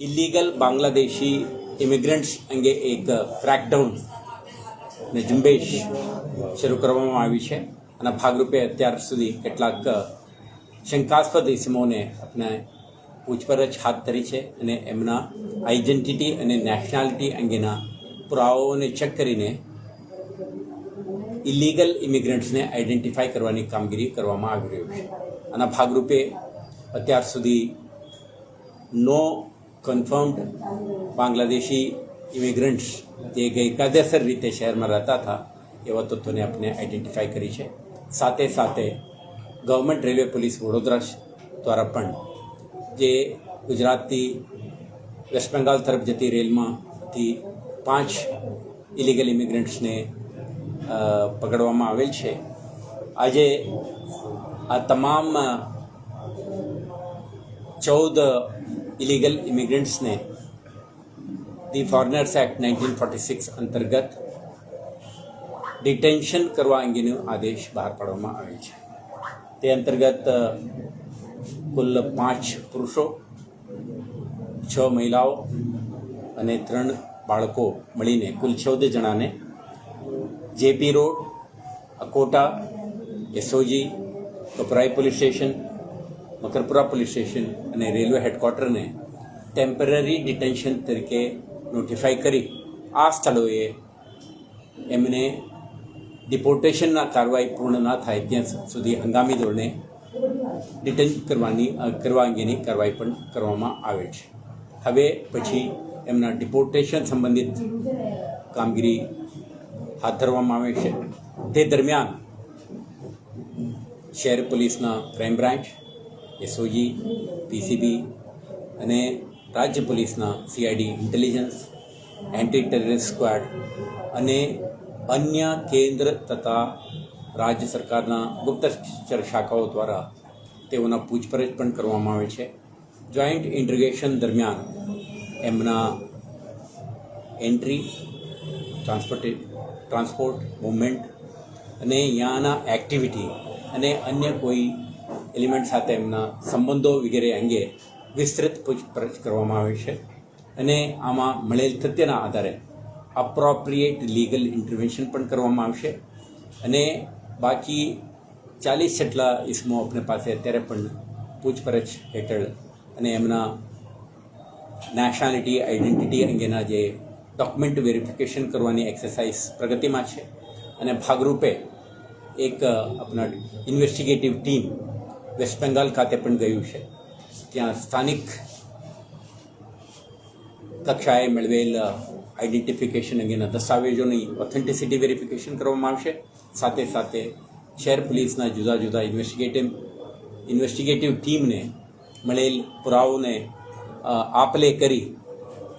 Illegal Bangladeshi immigrants અંગે એક ક્રેકડાઉન ને ઝુંબેશ શરૂ કરવામાં આવી છે. અને ભાગરૂપે અત્યાર સુધી કેટલાક શંકાસ્પદ ઇસમોને આપણે પૂછપરછ હાથ ધરી છે અને એમના આઈડેન્ટિટી અને નેશનાલિટી અંગેના પુરાવાઓને ચેક કરીને ઇલીગલ ઇમિગ્રન્ટ્સને આઈડેન્ટિફાય કરવાની કામગીરી કરવામાં આવી રહ્યું છે. આના ભાગરૂપે અત્યાર સુધી નો કન્ફર્મ્ડ બાંગ્લાદેશી ઇમિગ્રન્ટ્સ જે ગેરકાયદેસર રીતે શહેરમાં રહેતા હતા એવા તત્વોને આપણે આઈડેન્ટિફાઈ કરી છે. સાથે સાથે ગવર્મેન્ટ રેલવે પોલીસ વડોદરા દ્વારા પણ જે ગુજરાતથી વેસ્ટ બેંગાલ તરફ જતી રેલમાંથી પાંચ ઇલીગલ ઇમિગ્રન્ટ્સને પકડવામાં આવેલ છે. આજે આ તમામ ચૌદ illegal ઇમિગ્રન્ટ્સને the foreigners act nineteen forty six અંતર્ગત ડિટેન્શન કરવા અંગેનો આદેશ બહાર પાડવામાં આવેલ છે તે અંતર્ગત કુલ પાંચ પુરુષો છ મહિલાઓ અને ત્રણ બાળકો મળીને કુલ ચૌદ જણાને JP road Akota SOG Kapurai police station Makarpura police station અને રેલવે હેડક્વાર્ટરને ટેમ્પરરી ડિટેન્શન તરીકે નોટિફાઈ કરી આ સ્થળોએ એમને ડિપોર્ટેશનના કાર્યવાહી પૂર્ણ ના થાય ત્યાં સુધી હંગામી ધોરણે ડિટેન કરવાની કરવા અંગેની કાર્યવાહી પણ કરવામાં આવે છે. હવે પછી એમના ડિપોર્ટેશન સંબંધિત કામગીરી હાથ ધરવામાં આવે છે. તે દરમિયાન શહેર પોલીસના ક્રાઇમ બ્રાન્ચ એસઓજી પીસીબી અને રાજ્ય પોલીસના CID intelligence anti terrorist squad અને અન્ય કેન્દ્ર તથા રાજ્ય સરકારના ગુપ્તચર શાખાઓ દ્વારા તેઓના પૂછપરછ પણ કરવામાં આવે છે. જોઈન્ટ ઇન્ટ્રિગેશન દરમિયાન એમના એન્ટ્રી ટ્રાન્સપોર્ટે ટ્રાન્સપોર્ટ મુવમેન્ટ અને ત્યાંના એક્ટિવિટી અને અન્ય કોઈ એલિમેન્ટ સાથે એમના સંબંધો વગેરે અંગે વિસ્તૃત પૂછપરછ કરવામાં આવે છે. અને આમાં મળેલ તથ્યના આધારે અપ્રોપ્રિએટ લીગલ ઇન્ટરવેન્શન પણ કરવામાં આવશે. અને બાકી ચાલીસ જેટલા ઇસમો આપણે પાસે અત્યારે પણ પૂછપરછ હેઠળ અને એમના નેશનાલિટી આઈડેન્ટિટી અંગેના જે ડોક્યુમેન્ટ વેરિફિકેશન કરવાની એક્સરસાઇઝ પ્રગતિમાં છે. અને ભાગરૂપે એક આપણા ઇન્વેસ્ટિગેટિવ ટીમ વેસ્ટ બેંગાલ ખાતે પણ ગયું છે. ત્યાં સ્થાનિક કક્ષાએ મેળવેલ આઈડેન્ટિફિકેશન અંગેના દસ્તાવેજોની ઓથેન્ટિસિટી વેરિફિકેશન કરવામાં આવશે. સાથે સાથે શહેર પોલીસના જુદા જુદા ઇન્વેસ્ટિગેટિવ ઇન્વેસ્ટિગેટિવ ટીમને મળેલ પુરાવોને આપલે કરી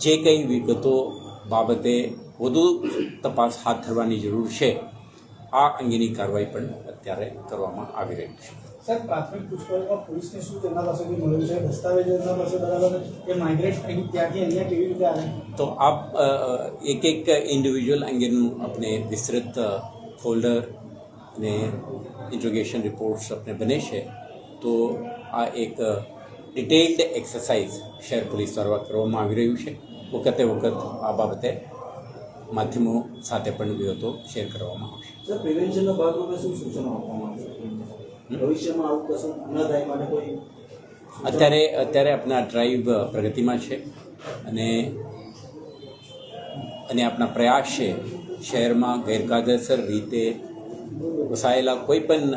જે કંઈ વિગતો બાબતે વધુ તપાસ હાથ ધરવાની જરૂર છે, આ અંગેની કાર્યવાહી પણ અત્યારે કરવામાં આવી રહી છે. સર પ્રાથમિક પૂછપરછમાં પોલીસને શું તેમના પાસેથી મળ્યું છે? દસ્તાવેજો એમના પાસે બરાબર એ માઇગ્રેટ અહીં ત્યાંથી અહીંયા કેવી રીતે આવે? તો આપ એક એક ઇન્ડિવિજ્યુઅલ અંગેનું આપણે વિસ્તૃત ફોલ્ડર અને ઇન્ટ્રોગેશન રિપોર્ટ્સ આપણે બને છે. તો આ એક ડિટેલ્ડ એક્સરસાઇઝ શહેર પોલીસ દ્વારા કરવામાં આવી રહ્યું છે. વખતે વખત આ બાબતે માધ્યમો સાથે પણ વિગતો શેર કરવામાં આવશે. સર પ્રિવેન્શનના ભાગરૂપે શું સૂચનો આપવામાં આવશે ભવિષ્યમાં આવું કશું ન થાય માટે કોઈ અત્યારે અત્યારે આપણા ડ્રાઈવ પ્રગતિમાં છે અને અને આપણા પ્રયાસ છે શહેરમાં ગેરકાયદેસર રીતે વસાયેલા કોઈ પણ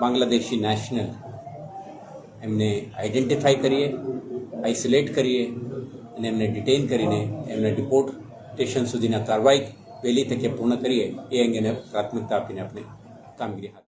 બાંગ્લાદેશી નેશનલ એમને આઈડેન્ટિફાઈ કરીએ આઇસોલેટ કરીએ અને એમને ડિટેઇન કરીને એમને ડિપોર્ટેશન સુધીના કાર્યવાહી વહેલી તકે પૂર્ણ કરીએ એ અંગેને પ્રાથમિકતા આપીને આપણે કામગીરી હાથ